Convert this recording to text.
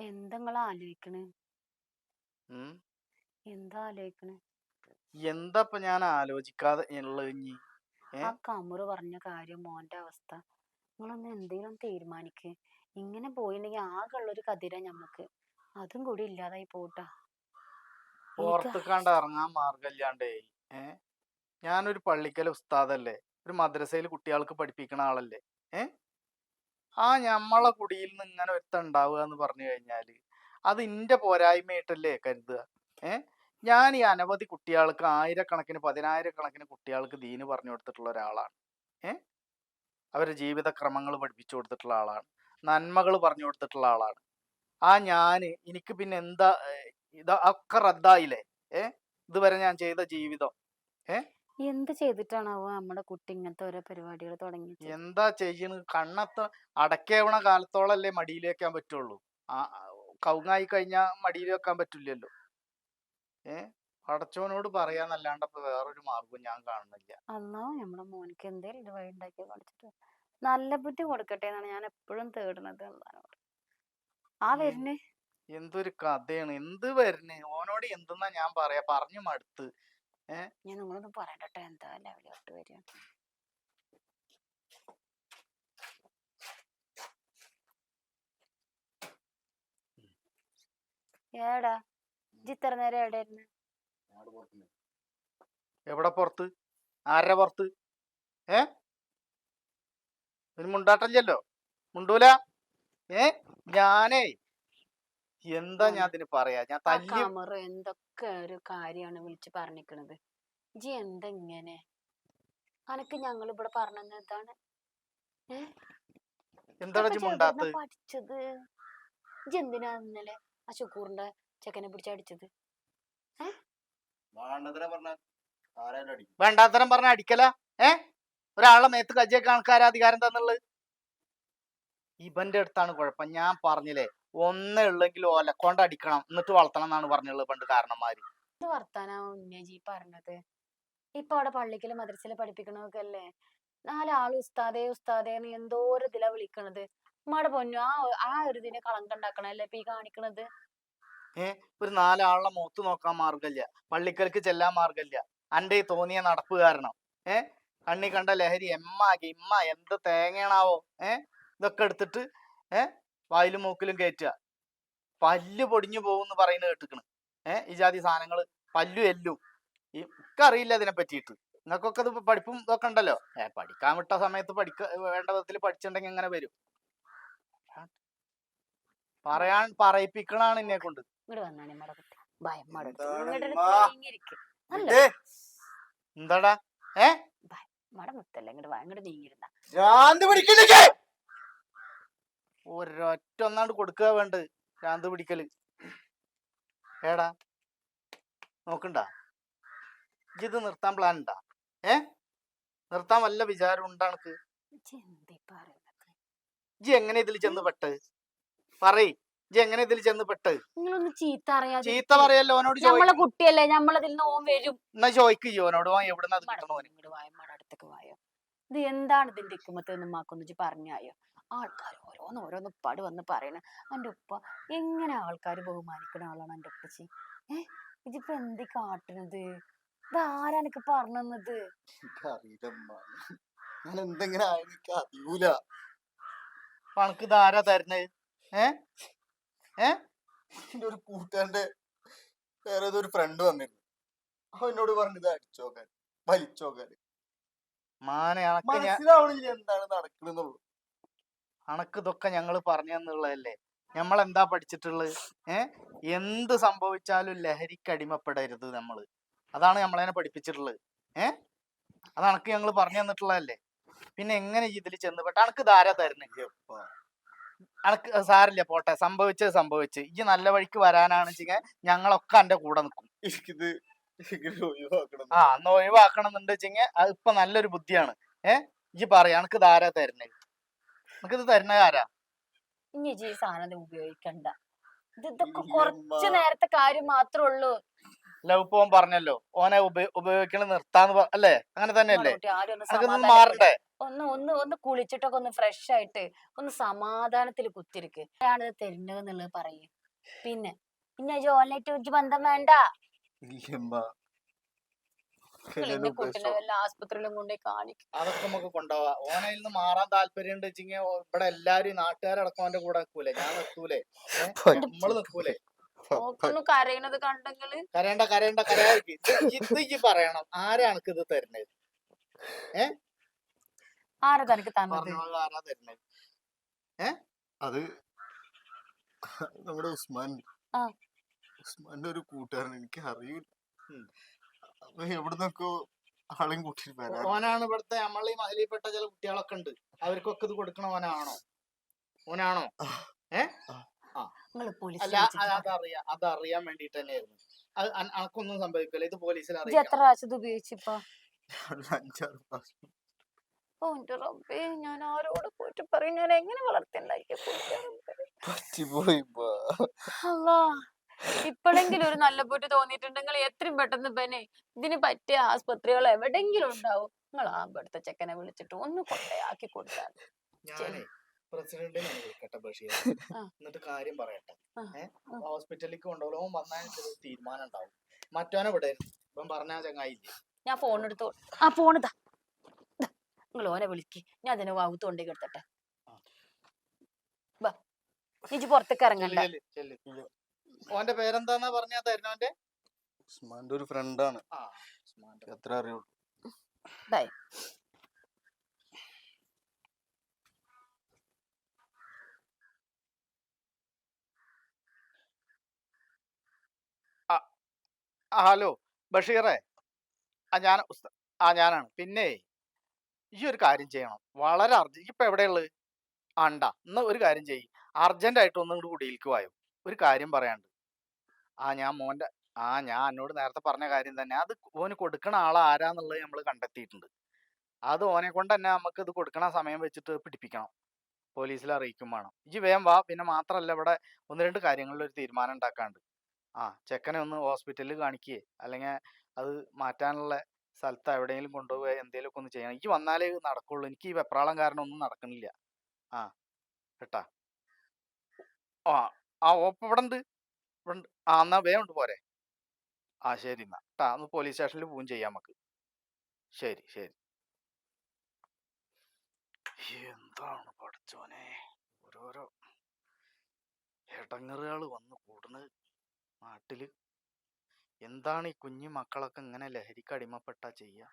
എന്താ നിങ്ങൾ ആലോചിക്കണ് ഉം. എന്താ ആലോചിക്കണ് എന്താ ഇപ്പൊ ഞാൻ ആലോചിക്കാതെ ഉള്ളത് ഇനി ഏ? ആ കമറ് പറഞ്ഞ കാര്യം മോന്റെ അവസ്ഥ. നിങ്ങളൊന്ന് എന്തെങ്കിലും തീരുമാനിക്ക്. ഇങ്ങനെ പോയിണ്ടെങ്കിൽ ആകെ ഉള്ളൊരു കതിര ഞമ്മക്ക്. അതും കൂടി ഇല്ലാതായി പോട്ടാ പുറത്തേക്കാണ്ട് ഇറങ്ങാൻ മാർഗമില്ലാണ്ടേ ഏ? ഞാനൊരു പള്ളിക്കൽ ഉസ്താദല്ലേ? ഒരു മദ്രസയിൽ കുട്ടികൾക്ക് പഠിപ്പിക്കണ ആളല്ലേ ഏ? ആ ഞമ്മളെ കുടിയിൽ നിന്ന് ഇങ്ങനെ ഒരുത്ത ഉണ്ടാവുക എന്ന് പറഞ്ഞു കഴിഞ്ഞാൽ അത് ഇന്റെ പോരായ്മയായിട്ടല്ലേ കരുതുക. ഏ? ഞാൻ ഈ അനവധി കുട്ടികൾക്ക് ആയിരക്കണക്കിന് പതിനായിരക്കണക്കിന് കുട്ടികൾക്ക് ദീന് പറഞ്ഞു കൊടുത്തിട്ടുള്ള ഒരാളാണ്. ഏ? അവരുടെ ജീവിതക്രമങ്ങൾ പഠിപ്പിച്ചു കൊടുത്തിട്ടുള്ള ആളാണ്. നന്മകൾ പറഞ്ഞു കൊടുത്തിട്ടുള്ള ആളാണ്. ആ ഞാൻ എനിക്ക് പിന്നെ എന്താ ഇതൊക്കെ റദ്ദായില്ലേ? ഏ? ഇതുവരെ ഞാൻ ചെയ്ത ജീവിതം. എന്ത് ചെയ്തിട്ടാണാവോ നമ്മുടെ കുട്ടി ഇങ്ങനത്തെ ഓരോ പരിപാടികൾ തുടങ്ങി എന്താ ചെയ്യണ്? കണ്ണത്ത അടക്കേവണ കാലത്തോളല്ലേ മടിയിൽ വെക്കാൻ പറ്റുള്ളൂ. ആ കൗങ്ങായി കഴിഞ്ഞാ മടിയിൽ വെക്കാൻ പറ്റില്ലല്ലോ. ഏ? പടച്ചോനോട് പറയാന്നല്ലാണ്ട് ഇപ്പൊ വേറൊരു മാർഗം ഞാൻ കാണുന്നില്ല. അന്നാ നമ്മുടെ മോനിക്ക് എന്തേലും ഒരു വഴി ഉണ്ടാക്കി പഠിച്ചിട്ട് നല്ല ബുദ്ധി കൊടുക്കട്ടെ എന്നാണ് ഞാൻ എപ്പോഴും തേടുന്നത് അള്ളാനോട്. ആ. വരുന്നേ. എന്തൊരു കഥയാണ്. എന്ത് വരുന്നേ? ഓനോട് എന്തെന്നാ ഞാൻ പറയാ? പറഞ്ഞു മടുത്ത്. ഞാൻ നിങ്ങളൊന്ന് പറയണ്ടട്ടെ എന്താ ലെവലോട്ട് വരിക. ഏടാ ഇത്ര നേരം എവിടെയായിരുന്നു? എവിടെ പുറത്ത്? ആരുടെ പുറത്ത്? ഏ? ഒരു മുണ്ടാട്ടല്ലോ മുണ്ടൂല? ഏ? ഞാനേ എന്താ ഞാൻ അതിന് പറയാ? ഞാൻ തല്ലി കമറ് ഒരു കാര്യമാണ് വിളിച്ച് പറഞ്ഞിക്കണത്. ജി എന്താ ഇങ്ങനെ? അനക്ക് ഞങ്ങൾ ഇവിടെ പറഞ്ഞത് ചെറുതാ പഠിച്ചത്. ജി എന്തിനാ ഇന്നലെ ആ ശുക്കൂറിന്റെ ചെക്കനെ പിടിച്ചടിച്ചത് വേണ്ടാത്തരം പറഞ്ഞ അടിക്കല? ഏ? ഒരാളെ മേത്ത് കജ്ജേക്ക് ആൾക്കാരെ അധികാരം തന്നുള്ളത് ഇവന്റെ അടുത്താണ് കുഴപ്പം. ഞാൻ പറഞ്ഞില്ലേ ഒന്നേ ഉള്ളെങ്കിൽ ഓലക്കൊണ്ട് അടിക്കണം എന്നിട്ട് വളർത്തണം എന്നാണ് പറഞ്ഞുള്ളത് പണ്ട് കാരണന്മാര് വർത്താനാ ഉന്നജി പറഞ്ഞത്? ഇപ്പൊ അവിടെ പള്ളിക്കൽ മദ്രസയിൽ പഠിപ്പിക്കണമൊക്കെ അല്ലേ നാലാൾ ഉസ്താദേ ഉസ്താദേ എന്ന് വിളിക്കണത്? ഉമ്മാടെ പൊന്നു ആ ആ ഒരു ഇതിനെ കളങ്കം ഉണ്ടാക്കണല്ലേ ഇപ്പൊ ഈ കാണിക്കണത്? ഏ ഒരു നാലാളെ മുഖത്ത് നോക്കാൻ മാർഗമില്ല പള്ളിക്കൽക്ക് ചെല്ലാൻ മാർഗമില്ല അന്റെ ഈ തോന്നിയ നടപ്പ് കാരണം. ഏ കണ്ണി കണ്ട ലഹരി എമ്മ ഇമ്മ എന്ത് തേങ്ങയാണാവോ? ഏ ഇതൊക്കെ എടുത്തിട്ട് ഏ വായിലും മൂക്കിലും കയറ്റുക പല്ല് പൊടിഞ്ഞു പോകുമെന്ന് പറയുന്നത് കേട്ടിക്കണ് ഏഹ് ഈ ജാതി സാധനങ്ങൾ പല്ലും എല്ലും. ഈ അറിയില്ല ഇതിനെ പറ്റിയിട്ട്. നിങ്ങൾക്കൊക്കെ ഇത് പഠിപ്പും ഇതൊക്കെ ഉണ്ടല്ലോ. ഏ പഠിക്കാൻ വിട്ട സമയത്ത് പഠിക്ക വേണ്ട വിധത്തിൽ പഠിച്ചിട്ടുണ്ടെങ്കിൽ എങ്ങനെ വരും. പറയാൻ പറയിപ്പിക്കണാണ് എന്നെ കൊണ്ട്. എന്താടാ ഏ? മട മുത്തല്ല. ഇങ്ങോട്ട് വാ ഇങ്ങോട്ട് നീങ്ങിരുന്ന. ഒരൊറ്റ ഒന്നാണ്ട് കൊടുക്കുക വേണ്ടത്. ഭ്രാന്ത് പിടിക്കൽ. ഏടാ നോക്കണ്ട. ഇത് നിർത്താൻ പ്ലാൻ ഉണ്ടാ ഏ? നിർത്താൻ വല്ല വിചാരം ഉണ്ടാ ജി എങ്ങനെ ഇതിൽ ചെന്ന് പെട്ട്? പറയ് ജി എങ്ങനെ ഇതിൽ ചെന്ന് പെട്ട്? നിങ്ങളൊന്ന് ചീത്ത അറിയാതെ ചീത്ത പറയല്ലോ ഓനോട് നമ്മളെ. കുട്ടിയല്ലേ നമ്മളതിൽ നിന്ന് ഓൻ വരും. എന്നാ ചോദിക്ക് ഓനോട്. ഓൻ എവിടുന്ന അത് മട കിട്ടണ ഓന്? ഇങ്ങോട്ട് വായ മട അടുത്തേക്ക് വായോ. ഇത് എന്താണ് ഇതിന്റെ ഇക്കുമത്ത് എന്ന് മാക്കൊന്നിച്ച് പറഞ്ഞായോ ആൾക്കാർ ഓരോന്ന് ഓരോന്ന് പാട് വന്ന് പറയണ. എന്റെ ഉപ്പ എങ്ങനെ ആൾക്കാർ ബഹുമാനിക്കുന്ന ആളാണ് എന്റെ ഉപ്പച്ചി? ഏ? ഇതിപ്പോ എന്തി കാട്ടുന്നത് ഇത് ആരാ എനിക്ക് പറഞ്ഞത് ഞാൻ എന്തെങ്കിലും എനിക്ക് അറിയൂല. പണക്ക് ഇതാരാ തരുന്നത് ഏ? എന്റെ ഒരു കൂട്ടുകാരന്റെ വേറെ ഏതോ ഒരു ഫ്രണ്ട് വന്നിരുന്നു. അവൻ എന്നോട് പറഞ്ഞത് അടിച്ചോക്കാൻ വലിച്ചോക്കാൻ മനസ്സിലാവണില്ല എന്താണ് നടക്കണെന്നുള്ളു അണക്ക് ഇതൊക്കെ ഞങ്ങൾ പറഞ്ഞു തന്നുള്ളതല്ലേ നമ്മൾ എന്താ പഠിച്ചിട്ടുള്ളത്? ഏർ എന്ത് സംഭവിച്ചാലും ലഹരിക്ക് അടിമപ്പെടരുത് നമ്മൾ. അതാണ് നമ്മളതിനെ പഠിപ്പിച്ചിട്ടുള്ളത്. ഏർ അത് അണക്ക് ഞങ്ങൾ പറഞ്ഞു തന്നിട്ടുള്ളതല്ലേ? പിന്നെ എങ്ങനെ ഇതിൽ ചെന്ന് പെട്ട അണക്ക് ധാരാ തരുന്നില്ല അണക്ക് സാരില്ല പോട്ടെ. സംഭവിച്ചത് സംഭവിച്ച്. ഈ നല്ല വഴിക്ക് വരാനാണ് വെച്ചെങ്കിൽ ഞങ്ങളൊക്കെ എന്റെ കൂടെ നിൽക്കും എനിക്കിത് ആ അന്ന് ഒഴിവാക്കണം എന്നുണ്ട് വെച്ചെങ്കിൽ അത് ഇപ്പൊ നല്ലൊരു ബുദ്ധിയാണ്. ഏഹ് ഈ പറയാ അണക്ക് ധാരാ തരുന്നത് നമുക്കിത് തരുന്ന ആരാ ഇനി ഈ സാധനം ഉപയോഗിക്കണ്ട. ഇത് ഇതൊക്കെ കുറച്ച് നേരത്തെ കാര്യം മാത്രമേ ഉള്ളൂ. ലവ് പോൻ പറഞ്ഞല്ലോ. ഓനെ ഉപ- ഉപയോഗിക്കണ നിർത്താന്ന് അല്ലേ? അങ്ങനെ തന്നെയല്ലേ? ആദ്യം ഒന്ന് മാറണ്ടേ ഒന്ന് ഒന്ന് ഒന്ന് കുളിച്ചിട്ടൊക്കെ ഒന്ന് ഫ്രഷ് ആയിട്ട് ഒന്ന് സമാധാനത്തിൽ കുത്തിരിക്ക്. ആണിത് തരുന്നത് എന്നുള്ളത് പറയും. പിന്നെ പിന്നെ ജോലിനായിട്ട് ഒരു ബന്ധം വേണ്ട. നിങ്ങൾ എന്റെ കുട്ടീനെ വല്ല ആസ്പത്രിയിലും കൊണ്ടുപോയി കാണിക്കും. അതൊക്കെ നമുക്ക് കൊണ്ടുപോവാ. ഓനയിൽ നിന്ന് മാറാൻ താല്പര്യം ഉണ്ട് വെച്ചെങ്കിൽ ഇവിടെ എല്ലാരും നാട്ടുകാരടക്കം അവന്റെ കൂടെ നിൽക്കൂലേ ഞാൻ നിൽക്കൂലേ നമ്മൾ നിൽക്കൂലേ നോക്കുന്നു കരയണത് കണ്ടെങ്കിൽ. കരയണ്ട കരയണ്ട കരയാതിരിക്ക്. ഇത് ഇത് പറയണം. ആരാണ് ഇത് തരുന്നത്? ആരാ തനിക്ക് തന്നത്? ആരാ തരുന്നത്? അത് നമ്മുടെ ഉസ്മാൻ. ആ. ഉസ്മാന്റെ ഒരു കൂട്ടുകാരൻ എനിക്ക് അറിയില്ല എവിടുന്നൊക്കെ ആളെയും വരാൻ ഓനാണ് ഇവിടുത്തെ നമ്മളീ മഹലിൽപ്പെട്ട ചില കുട്ടികളൊക്കെ ഉണ്ട്. അവർക്കൊക്കെ ഇത് കൊടുക്കണ ഓനാണോ? ഓനാണോ? പോലീസ് അല്ല അത് അതറിയാം അതറിയാൻ വേണ്ടിട്ട് തന്നെയായിരുന്നു അത് അന- അനക്കൊന്നും സംഭവിക്കില്ല ഇത് പോലീസിൽ അറിയാം ഉപയോഗിച്ചിപ്പോ? ഓ എന്റെ റബ്ബേ ഞാൻ ആരോട് പോയിട്ട് പറയും? ഞാൻ എങ്ങനെ വളർത്തിണ്ടാക്കിയ പറ്റിപ്പോയി അല്ലാ ഇപ്പോഴെങ്കിലും ഒരു നല്ല പൂറ്റ് തോന്നിയിട്ടുണ്ടെങ്കിൽ എത്രയും പെട്ടെന്ന് പിന്നെ ഇതിന് പറ്റിയ ആസ്പത്രികൾ എവിടെങ്കിലും ഉണ്ടാവും. നിങ്ങൾ ആ ഇവിടുത്തെ ചെക്കനെ വിളിച്ചിട്ട് ഒന്ന് കൊണ്ടയാക്കി കൊടുത്താൽ ഞാനേ പ്രസിഡന്റിനെ വിളിക്കട്ടെ ബഷീർ എന്നിട്ട് കാര്യം പറയട്ടെ. ഹോസ്പിറ്റലിലേക്ക് കൊണ്ടുപോകും ഓൻ വന്നതിന് തീരുമാനം ഉണ്ടാവും. മറ്റവനെ വിടരുത്. ഇപ്പം പറഞ്ഞാ ചങ്ങായില്ലേ? ഞാൻ ഫോൺ എടുത്തു ആ ഫോൺ ഇതാ. നിങ്ങൾ ഓനെ വിളിക്ക്. ഞാൻ അതിനെ വകുത്ത് കൊണ്ടേ കിടത്തട്ടെ. ആ. വാ. ഇജ്ജ് പുറത്തേക്ക് ഇറങ്ങണ്ട. ഓന്റെ പേരെന്താന്നാ പറഞ്ഞാ തരുന്നവന്റെ ഉസ്മാന്റെ ഒരു ഫ്രണ്ടാണ് ആ ഉസ്മാന്റെ. എത്ര അറിയുള്ളൂ. ഹലോ ബഷീറേ. ആ ഞാൻ ആ ഞാനാണ്. പിന്നെ ഈ ഒരു കാര്യം ചെയ്യണം. വളരെ അർജന്റ് ഇപ്പൊ എവിടെയുള്ളത് ആണ്ട എന്നാ ഒരു കാര്യം ചെയ്യ്. അർജന്റ് ആയിട്ട് ഒന്നും കൂടി കുടിയിലേക്ക് വായോ ഒരു കാര്യം പറയാണ്ട് ആ ഞാൻ മോന്റെ ആ ഞാൻ എന്നോട് നേരത്തെ പറഞ്ഞ കാര്യം തന്നെ അത് ഓന് കൊടുക്കണ ആൾ ആരാന്നുള്ളത് നമ്മൾ കണ്ടെത്തിയിട്ടുണ്ട്. അത് ഓനെ കൊണ്ട് തന്നെ നമുക്ക് ഇത് കൊടുക്കണ സമയം വെച്ചിട്ട് പിടിപ്പിക്കണം. പോലീസിൽ അറിയിക്കും വേണം. ഇജ്ജ് വേം വാ പിന്നെ മാത്രമല്ല ഇവിടെ ഒന്ന് രണ്ട് കാര്യങ്ങളിൽ ഒരു തീരുമാനം ഉണ്ടാക്കാണ്ട്. ആ ചെക്കനെ ഒന്ന് ഹോസ്പിറ്റലിൽ കാണിക്കുകയെ അല്ലെങ്കിൽ അത് മാറ്റാനുള്ള സ്ഥലത്ത് എവിടെയെങ്കിലും കൊണ്ടുപോയി എന്തെങ്കിലുമൊക്കെ ഒന്ന് ചെയ്യണം. എനിക്ക് വന്നാലേ നടക്കുള്ളൂ. എനിക്ക് ഈ വെപ്രാളം കാരണം ഒന്നും നടക്കണില്ല. ആ കേട്ടാ? ആ ആ ഓപ്പ് ഇവിടെ ഉണ്ട് ഉണ്ട്. ആ എന്നാ വേഗം ഉണ്ട് പോരെ. ആ ശരി എന്നാ. ട്ടാ ഒന്ന് പോലീസ് സ്റ്റേഷനിൽ പോവും ചെയ്യാം നമുക്ക് ശരി ശരി. എന്താണ് പഠിച്ചോനെ? ഓരോരോ ഇടങ്ങറുകൾ വന്ന് കൂടുന്നത് നാട്ടിൽ. എന്താണ് ഈ കുഞ്ഞു മക്കളൊക്കെ ഇങ്ങനെ ലഹരിക്ക് അടിമപ്പെട്ടാ ചെയ്യുക